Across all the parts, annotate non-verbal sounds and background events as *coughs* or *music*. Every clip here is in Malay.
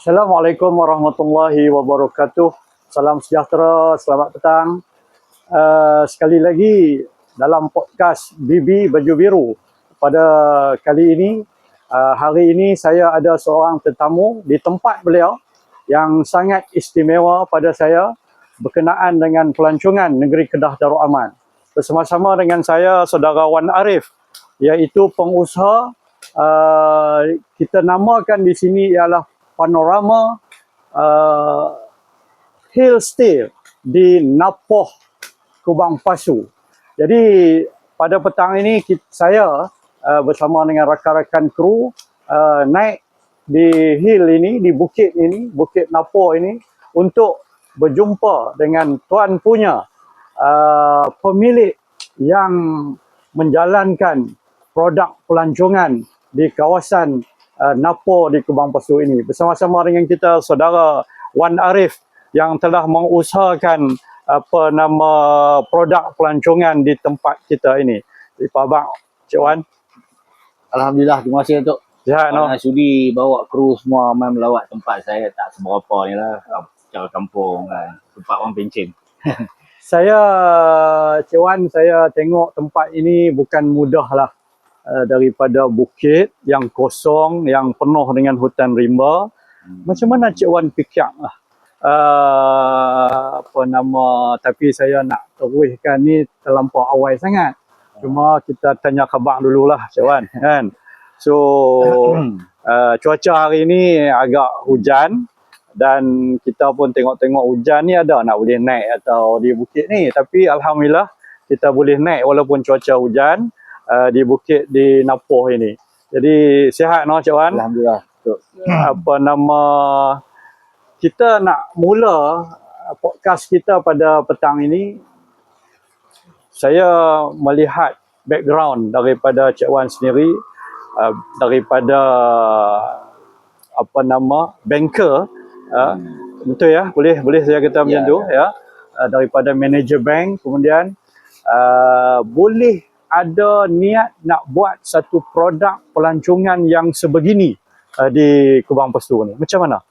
Assalamualaikum warahmatullahi wabarakatuh. Salam sejahtera, selamat petang. Uh, sekali lagi dalam podcast Bibi Baju Biru. Pada kali ini, uh, hari ini saya ada seorang tetamu di tempat beliau yang sangat istimewa pada saya berkenaan dengan pelancongan Negeri Kedah Darul Aman. Bersama-sama dengan saya, Saudara Wan Arif, iaitu pengusaha uh, kita namakan di sini ialah panorama uh, hill stay di Napoh Kubang Pasu. Jadi pada petang ini kita, saya uh, bersama dengan rakan-rakan kru uh, naik di hill ini, di bukit ini, bukit Napoh ini untuk berjumpa dengan tuan punya uh, pemilik yang menjalankan produk pelancongan di kawasan uh, Napo di Kubang Pasu ini. Bersama-sama dengan kita saudara Wan Arif yang telah mengusahakan apa nama produk pelancongan di tempat kita ini. Di Pabak, Cik Wan. Alhamdulillah, terima kasih untuk Sihat no. sudi bawa kru semua main melawat tempat saya tak seberapa ni lah. Cara kampung kan. Tempat orang pencen. *laughs* Saya, Cik Wan, saya tengok tempat ini bukan mudah lah. Uh, daripada bukit yang kosong, yang penuh dengan hutan rimba. Hmm. Macam mana Cik Wan fikir lah? Uh, apa nama, tapi saya nak teruskan ni terlampau awal sangat. Cuma kita tanya khabar dululah Cik Wan. *laughs* Kan? So, uh, *coughs* cuaca hari ni agak hujan dan kita pun tengok-tengok hujan ni ada nak boleh naik atau di bukit ni. Tapi Alhamdulillah kita boleh naik walaupun cuaca hujan uh, di bukit di Napoh ini. Jadi sihat no Cik Wan? Alhamdulillah. Betul. apa nama kita nak mula uh, podcast kita pada petang ini saya melihat background daripada Cik Wan sendiri uh, daripada apa nama banker uh, betul ya boleh boleh saya kata macam Ya, tu ya uh, daripada manager bank kemudian uh, boleh ada niat nak buat satu produk pelancongan yang sebegini uh, di Kubang Pastu ni. Macam mana?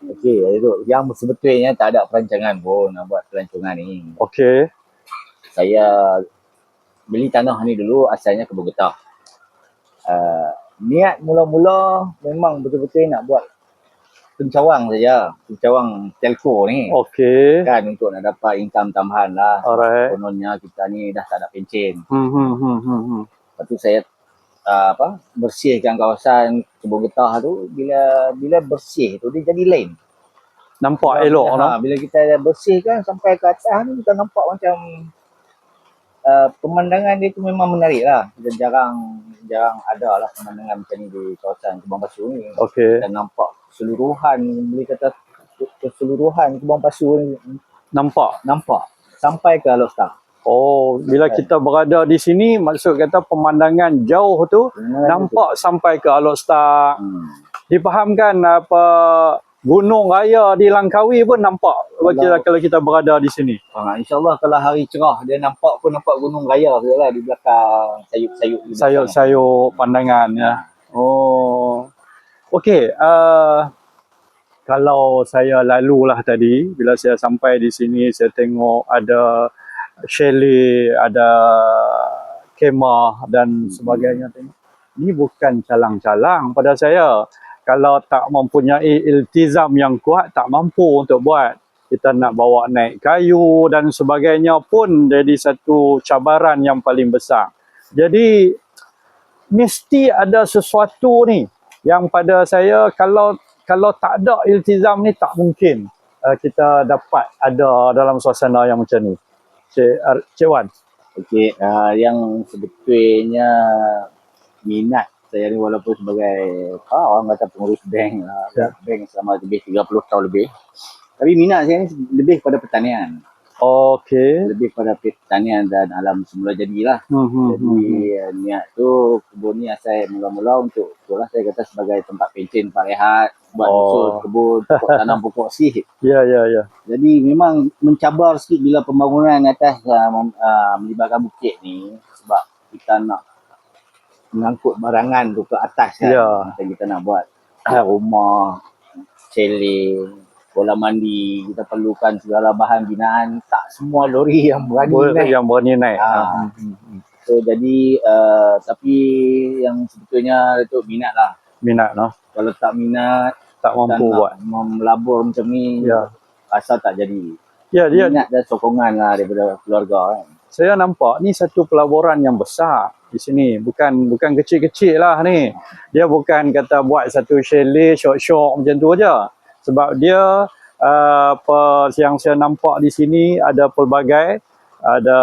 Okey, itu yang sebetulnya tak ada perancangan pun nak buat pelancongan ni. Okey. Saya beli tanah ni dulu asalnya ke Bogotah. Uh, niat mula-mula memang betul-betul nak buat pencawang saja. Pencawang telco ni. Okey. Kan untuk nak dapat income tambahan lah. Alright. Kononnya kita ni dah tak ada pencen. Hmm hmm hmm hmm. hmm. Lepas tu saya uh, apa bersihkan kawasan kebun getah tu bila bila bersih tu dia jadi lain. Nampak elok no? ha, Bila kita bersihkan sampai ke atas ni kita nampak macam uh, pemandangan dia tu memang menarik lah. Kita jarang jarang ada lah pemandangan macam ni di kawasan Kebun Pasu ni. Okey. Kita nampak keseluruhan boleh kata keseluruhan Kebun Pasu ni Nampak. nampak sampai ke Alok Star. Oh, bila kita berada di sini maksud kata pemandangan jauh tu nampak sampai ke Alok Star. Hmm. Difahamkan apa Gunung Raya di Langkawi pun nampak kalau, kalau kita berada di sini. Ha, InsyaAllah kalau hari cerah dia nampak pun nampak gunung raya tu lah di belakang sayup-sayup. sayur-sayur pandangan ya. Oh. Okey, uh, kalau saya lalulah tadi bila saya sampai di sini saya tengok ada chalet, ada kemah dan sebagainya tengok. Ini bukan calang-calang pada saya. Kalau tak mempunyai iltizam yang kuat tak mampu untuk buat. Kita nak bawa naik kayu dan sebagainya pun jadi satu cabaran yang paling besar. Jadi mesti ada sesuatu ni yang pada saya kalau kalau tak ada iltizam ni tak mungkin uh, kita dapat ada dalam suasana yang macam ni. Cik, Ar- Cik Wan. Okey, uh, yang sebetulnya minat saya ni walaupun sebagai apa orang kata pengurus bank lah, Ya. bank selama lebih 30 tahun lebih. Tapi minat saya ni lebih pada pertanian, Okey. lebih pada pertanian dan alam semula jadilah. Hmm, Jadi eh, niat tu kebun ni saya mula-mula untuk itulah saya kata sebagai tempat pencen Pak Rehat, buat Oh. usul kebun, pokok tanam *laughs* pokok sihir. Ya, ya, ya. Jadi memang mencabar sikit bila pembangunan atas uh, uh, melibatkan bukit ni sebab kita nak mengangkut barangan tu ke atas kan Ya. macam kita nak buat. rumah, chalet, kolam mandi, kita perlukan segala bahan binaan, tak semua lori *laughs* yang berani Boleh naik. yang berani naik. Ah. Hmm, hmm. So jadi uh, tapi yang sebetulnya Datuk minat lah. Minat no. Kalau tak minat Tak mampu buat. melabur macam ni, Ya. rasa tak jadi. Ya dia Minat dan sokongan lah daripada keluarga kan. saya nampak ni satu pelaburan yang besar di sini. Bukan bukan kecil-kecil lah ni. Dia bukan kata buat satu chalet syok-syok macam tu aja. Sebab dia uh, apa yang saya nampak di sini ada pelbagai ada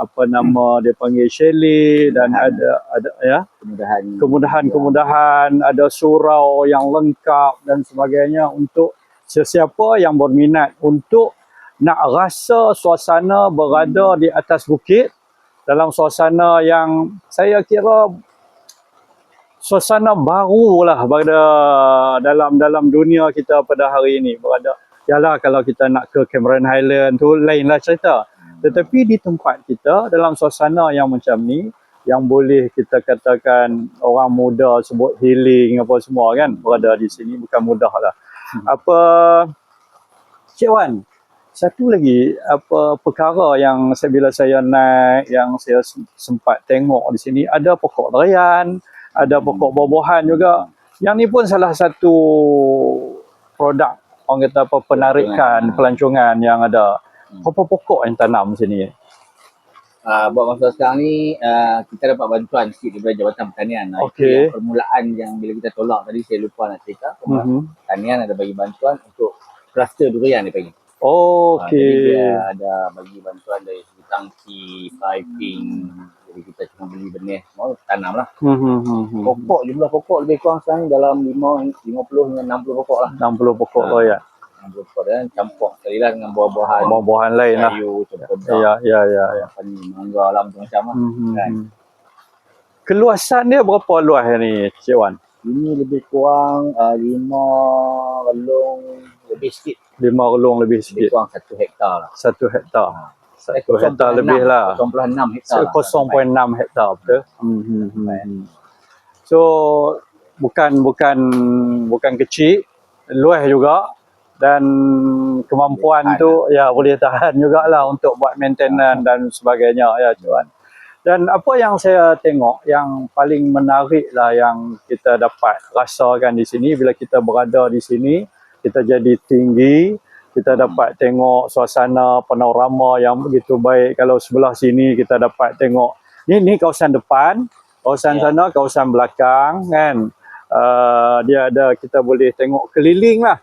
apa nama dia panggil chalet dan ada ada ya Kemudahan. kemudahan-kemudahan, ada surau yang lengkap dan sebagainya untuk sesiapa yang berminat untuk nak rasa suasana berada di atas bukit dalam suasana yang saya kira suasana baru lah pada dalam dalam dunia kita pada hari ini berada. Yalah kalau kita nak ke Cameron Highland tu lainlah cerita. Tetapi di tempat kita dalam suasana yang macam ni yang boleh kita katakan orang muda sebut healing apa semua kan berada di sini bukan mudah lah. Apa Cik Wan, satu lagi apa perkara yang saya bila saya naik yang saya sem- sempat tengok di sini ada pokok durian, ada pokok buah-buahan juga. Yang ni pun salah satu produk orang kata apa penarikan pelancongan yang ada. Apa pokok yang tanam sini? Uh, buat masa sekarang ni uh, kita dapat bantuan sikit daripada Jabatan Pertanian. Uh, itu Okey. yang permulaan yang bila kita tolak tadi saya lupa nak cerita. Mhm. Pertanian ada bagi bantuan untuk cluster durian dia panggil. Oh, Ah, jadi okey. dia ada bagi bantuan dari segi tangki, piping. Jadi kita cuma beli benih semua tanam lah. Hmm, hmm, hmm, hmm. Pokok jumlah pokok lebih kurang sekarang dalam 5, 50 hingga 60 pokok lah. 60 pokok Ah. tu ya. 60 pokok dan campur sekali lah dengan buah-buahan. Buah-buahan lain lah. Kayu, cempedak, Ya, ya, ya, ya. apa ni, mangga lah macam-macam lah. Hmm, hmm, Kan? hmm. Keluasan dia berapa luas ni, Cik Wan? Ini lebih kurang uh, 5 relung lebih sikit. Lima relung lebih Lebih sikit. kurang 1 hektar lah. Satu hektar. Eh, Satu hektar lebih lah. 0.6 hektar lah. 0.6 hektar betul. Hmm, hmm, hmm, hmm. So bukan bukan bukan kecil, luas juga dan kemampuan Boleh tu ya boleh tahan jugalah untuk buat maintenance dan sebagainya ya cuan. Dan apa yang saya tengok yang paling menarik lah yang kita dapat rasakan di sini bila kita berada di sini, kita jadi tinggi, kita dapat tengok suasana panorama yang begitu baik. Kalau sebelah sini kita dapat tengok ni ni kawasan depan, kawasan Ya. sana kawasan belakang kan. Uh, dia ada kita boleh tengok keliling lah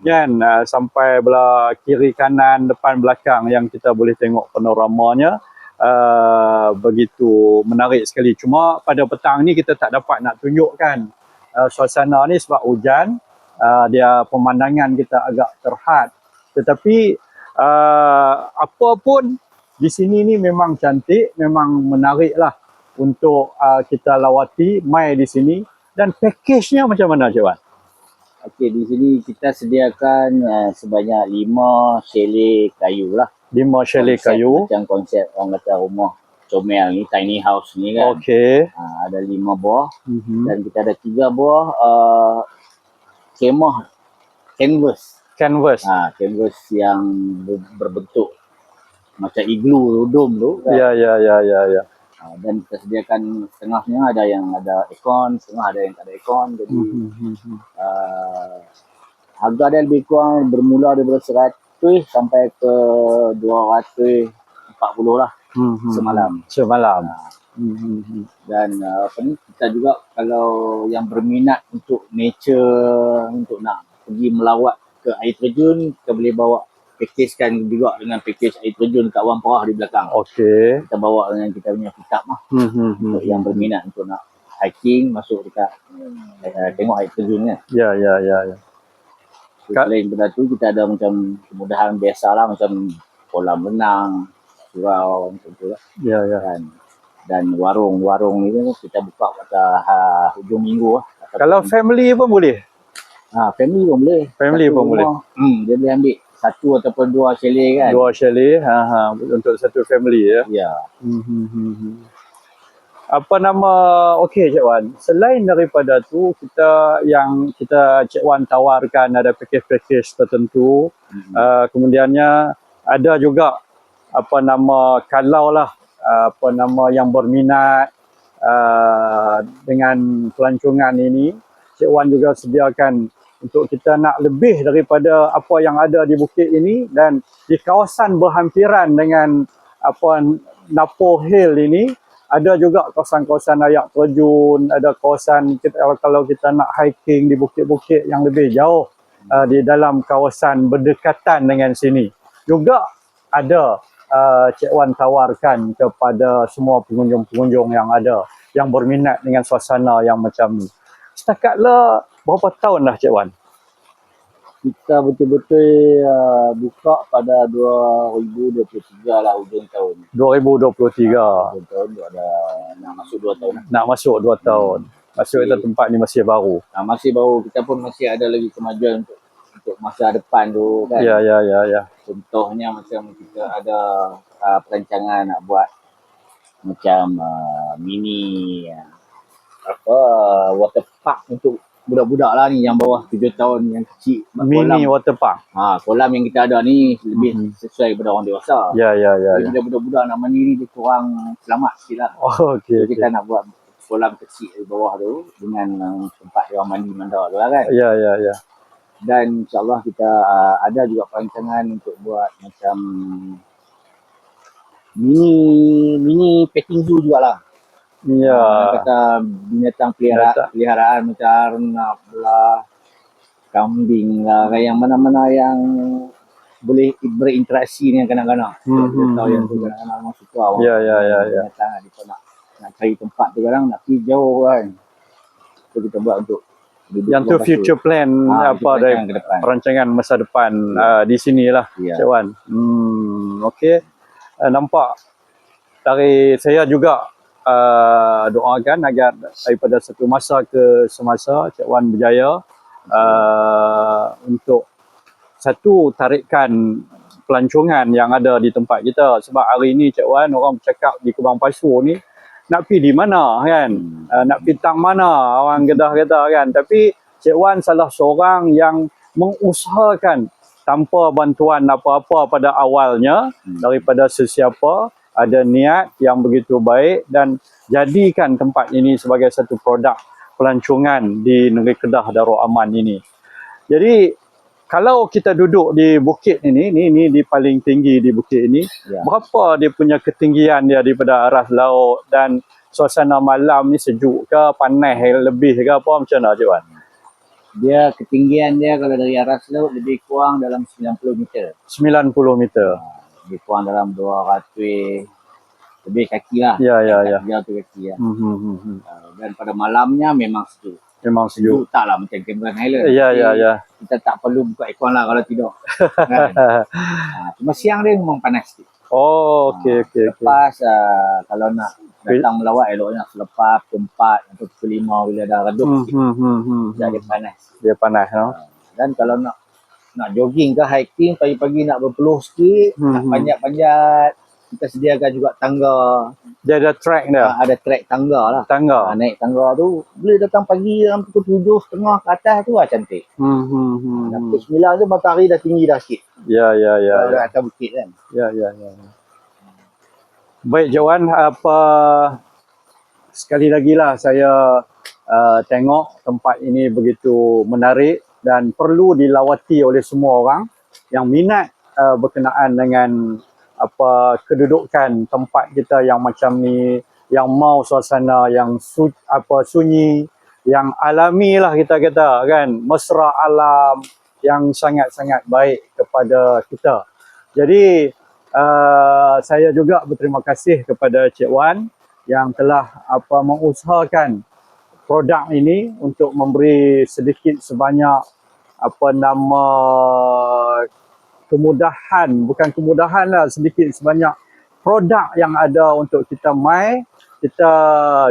kan uh, sampai belah kiri kanan depan belakang yang kita boleh tengok panoramanya uh, begitu menarik sekali cuma pada petang ni kita tak dapat nak tunjukkan uh, suasana ni sebab hujan uh, dia pemandangan kita agak terhad tetapi uh, apa pun di sini ni memang cantik memang menarik lah untuk uh, kita lawati mai di sini dan package-nya macam mana Cik Wan? Okey, di sini kita sediakan uh, sebanyak lima chalet kayu lah. Chalet Konsep kayu. Macam konsep orang kata rumah comel ni, tiny house ni kan. Okey. Uh, ada lima buah Mhm. dan kita ada tiga buah uh, kemah canvas. Canvas. Ha, canvas yang ber- berbentuk macam igloo dom tu. Kan? Ya, ya, ya, ya, ya. Ha, dan kita sediakan setengahnya ada yang ada aircon, setengah ada yang tak ada aircon. Jadi Mhm. uh, harga dia lebih kurang bermula daripada 100 sampai ke 240 lah Mhm. semalam. Semalam. Ha, dan uh, apa ni kita juga kalau yang berminat untuk nature untuk nak pergi melawat ke air terjun kita boleh bawa packagekan juga dengan package air terjun kat Wan Perah di belakang. Okey. Kita bawa dengan kita punya pick up lah Mhm. untuk yang berminat untuk nak hiking masuk dekat uh, tengok air terjun kan. Ya, ya, ya, ya. Selain daripada tu kita ada macam kemudahan biasa lah macam kolam renang, surau macam tu lah Ya, ya. kan. Dan warung-warung ni kita buka pada ha, hujung minggu lah. Kalau family pun boleh. ha, family pun boleh. Family Satu pun boleh. rumah, Hmm, dia boleh ambil satu ataupun dua chalet kan. Dua chalet, ha ha untuk satu family ya. Ya. Mhm. Apa nama okey Cik Wan. Selain daripada tu kita yang kita Cik Wan tawarkan ada package-package tertentu. Hmm. uh, kemudiannya ada juga apa nama kalau lah uh, apa nama yang berminat uh, dengan pelancongan ini Cik Wan juga sediakan untuk kita nak lebih daripada apa yang ada di bukit ini dan di kawasan berhampiran dengan apa Napo Hill ini ada juga kawasan-kawasan ayak terjun, ada kawasan kita, kalau kita nak hiking di bukit-bukit yang lebih jauh uh, di dalam kawasan berdekatan dengan sini. Juga ada uh, Cik Wan tawarkan kepada semua pengunjung-pengunjung yang ada yang berminat dengan suasana yang macam ni. Setakatlah berapa tahun dah Cik Wan? Kita betul-betul uh, buka pada 2023 lah hujung tahun. 2023. Hujung tahun tu ada nak masuk 2 tahun. lah. Nak masuk 2 tahun. Maksud kita tempat ni masih baru. Nah, masih baru kita pun masih ada lagi kemajuan untuk untuk masa depan tu kan. Ya, ya, ya, ya. Contohnya macam kita ada uh, perancangan nak buat macam uh, mini uh, apa water park untuk budak-budak lah ni yang bawah 7 tahun yang kecil Mini kolam, water park. ha, kolam yang kita ada ni lebih Mhm. sesuai daripada orang dewasa Ya, ya, ya. ya. Jadi budak-budak nak mandiri dia kurang selamat sikit lah Oh, okey, Jadi okey. kita nak buat kolam kecil di bawah tu dengan uh, tempat dia orang mandi mandar tu lah kan Ya, ya, ya. dan insyaAllah kita uh, ada juga perancangan untuk buat macam mini mini petting zoo jugalah. Ya. Uh, kata binatang pelihara, peliharaan macam arnab lah, kambing lah, yang mana-mana yang boleh berinteraksi dengan kanak-kanak. Hmm, Kita tahu hmm, yang tu hmm. kanak-kanak memang suka orang. Ya, ya, ya, ya. Lah, dia nak nak cari tempat tu kadang nak pergi jauh kan. So kita buat untuk Yang tu future plan Ah, apa dari perancangan masa depan uh, di sinilah Ya. Cik Wan. Hmm, okey. Uh, nampak dari saya juga uh, doakan agar daripada satu masa ke semasa Cik Wan berjaya uh, untuk satu tarikan pelancongan yang ada di tempat kita sebab hari ini Cik Wan orang bercakap di Kubang Pasu ni nak pergi di mana kan Hmm. uh, nak pergi tang mana orang Kedah kata kan tapi Cik Wan salah seorang yang mengusahakan tanpa bantuan apa-apa pada awalnya Hmm. daripada sesiapa ada niat yang begitu baik dan jadikan tempat ini sebagai satu produk pelancongan di negeri Kedah Darul Aman ini. Jadi kalau kita duduk di bukit ini, ni ni di paling tinggi di bukit ini, Ya. berapa dia punya ketinggian dia daripada arah laut dan suasana malam ni sejuk ke, panas lebih ke apa macam mana Cik Wan? Dia ketinggian dia kalau dari aras laut lebih kurang dalam 90 meter. 90 meter. Lebih kurang dalam 200 lebih kaki lah. Ya ya ya. Dia tu kaki lah. Hmm, hmm, hmm, hmm. Uh, Dan pada malamnya memang sejuk. Memang sejuk. Sejuk tak lah macam Cameron Highland. Ya ya Tapi ya. Kita tak perlu buka aircon lah kalau tidur. *laughs* kan? uh, cuma siang dia memang panas sikit. Oh okey okey okey. Lepas uh, kalau nak datang melawat eloknya selepas pukul 4 atau pukul 5 bila dah redup Hmm, sikit. hmm, hmm, hmm. Dia panas. Dia panas no. Dan kalau nak nak jogging ke hiking pagi-pagi nak berpeluh sikit, Hmm, nak panjat-panjat, kita sediakan juga tangga. Dia ada track dia. Ah, ada trek tangga lah. Tangga. Ah, naik tangga tu boleh datang pagi dalam pukul tujuh setengah ke atas tu lah cantik. Hmm, hmm, hmm. Dan hmm. pukul sembilan tu matahari dah tinggi dah sikit. Ya ya ya. Kalau ya. atas bukit kan. Ya, ya, ya. ya. Baik, Jawan, apa sekali lagi lah saya uh, tengok tempat ini begitu menarik dan perlu dilawati oleh semua orang yang minat uh, berkenaan dengan apa kedudukan tempat kita yang macam ni, yang mau suasana yang su, apa sunyi, yang alami lah kita kata kan, mesra alam yang sangat-sangat baik kepada kita. Jadi uh, saya juga berterima kasih kepada Cik Wan yang telah apa mengusahakan produk ini untuk memberi sedikit sebanyak apa nama kemudahan bukan kemudahan lah sedikit sebanyak produk yang ada untuk kita mai kita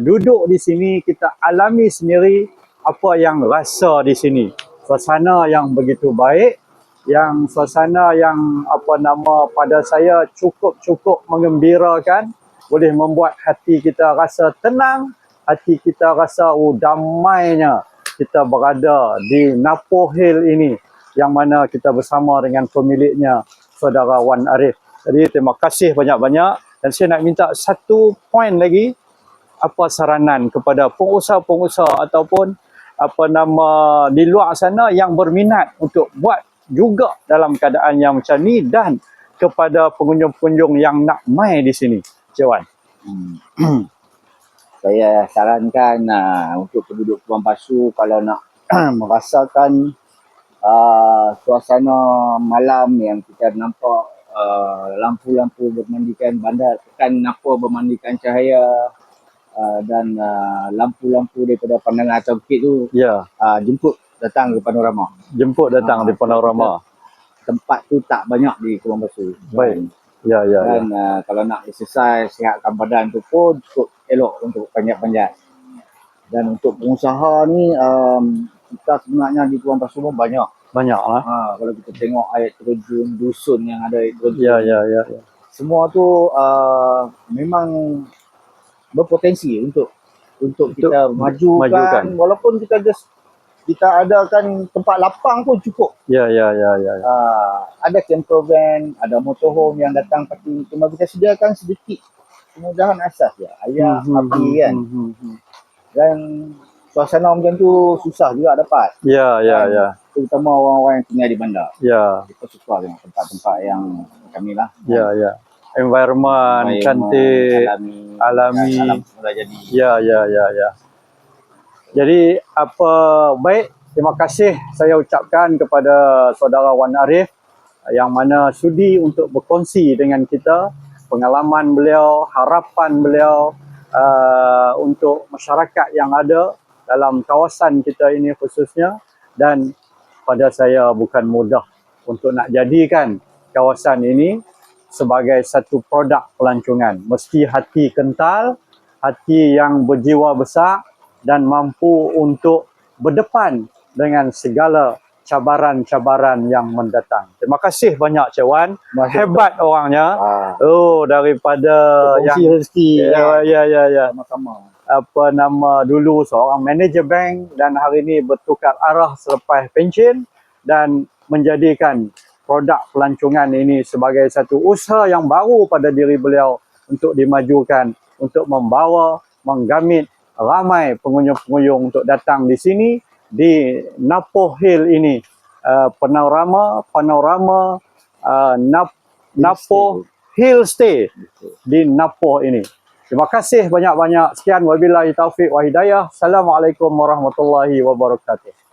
duduk di sini kita alami sendiri apa yang rasa di sini. Suasana yang begitu baik yang suasana yang apa nama pada saya cukup-cukup mengembirakan. Boleh membuat hati kita rasa tenang, hati kita rasa oh, damainya kita berada di Napo Hill ini yang mana kita bersama dengan pemiliknya saudara Wan Arif. Jadi terima kasih banyak-banyak dan saya nak minta satu poin lagi apa saranan kepada pengusaha-pengusaha ataupun apa nama di luar sana yang berminat untuk buat juga dalam keadaan yang macam ni dan kepada pengunjung-pengunjung yang nak mai di sini. Cik Wan. Hmm. *clears throat* saya sarankan uh, untuk penduduk Puan Pasu kalau nak *clears throat* merasakan uh, suasana malam yang kita nampak uh, lampu-lampu bermandikan bandar tekan napa bermandikan cahaya uh, dan uh, lampu-lampu daripada pandangan atas bukit tu Ya, uh, jemput datang ke panorama. jemput datang Ah, di panorama. Tempat tu tak banyak di Puan Pasu. Baik. Ya, ya, ya. Dan uh, kalau nak exercise, sihatkan badan tu pun cukup elok untuk panjat-panjat. Dan untuk pengusaha ni, um, kita sebenarnya di Tuan Pasu pun banyak. Banyak lah. Ha, kalau kita tengok ayat terjun, dusun yang ada ayat terjun. Ya, ya, ya. ya. Semua tu uh, memang berpotensi untuk untuk Untuk kita majukan, majukan. Walaupun kita just kita adakan tempat lapang pun cukup. Ya, ya, ya, ya. ya. Uh, ada camper van, ada motorhome yang datang parti. Cuma kita sediakan sedikit kemudahan asas ya. Air, Hmm, api hmm, kan. hmm, hmm, hmm. Dan suasana macam tu susah juga dapat. Ya, ya, ya. Terutama orang-orang yang tinggal di bandar. Ya, Kita suka dengan tempat-tempat yang ni lah. ya, ya. Environment Environment, cantik. Alami. alami. Alam semula jadi. Ya, ya, ya, ya. Jadi apa baik terima kasih saya ucapkan kepada saudara Wan Arif yang mana sudi untuk berkongsi dengan kita pengalaman beliau, harapan beliau uh, untuk masyarakat yang ada dalam kawasan kita ini khususnya dan pada saya bukan mudah untuk nak jadikan kawasan ini sebagai satu produk pelancongan. Mesti hati kental, hati yang berjiwa besar dan mampu untuk berdepan dengan segala cabaran-cabaran yang mendatang. Terima kasih banyak Cik Wan. Hebat orangnya. Ah, Oh daripada kongsi yang rezeki ya ya ya ya sama-sama. apa nama dulu seorang manager bank dan hari ini bertukar arah selepas pencen dan menjadikan produk pelancongan ini sebagai satu usaha yang baru pada diri beliau untuk dimajukan untuk membawa menggamit ramai pengunjung-pengunjung untuk datang di sini di Napo Hill ini uh, panorama panorama uh, Nap, Napo Hill Stay di Napo ini. Terima kasih banyak-banyak. Sekian wabillahi taufik wa hidayah. Assalamualaikum warahmatullahi wabarakatuh.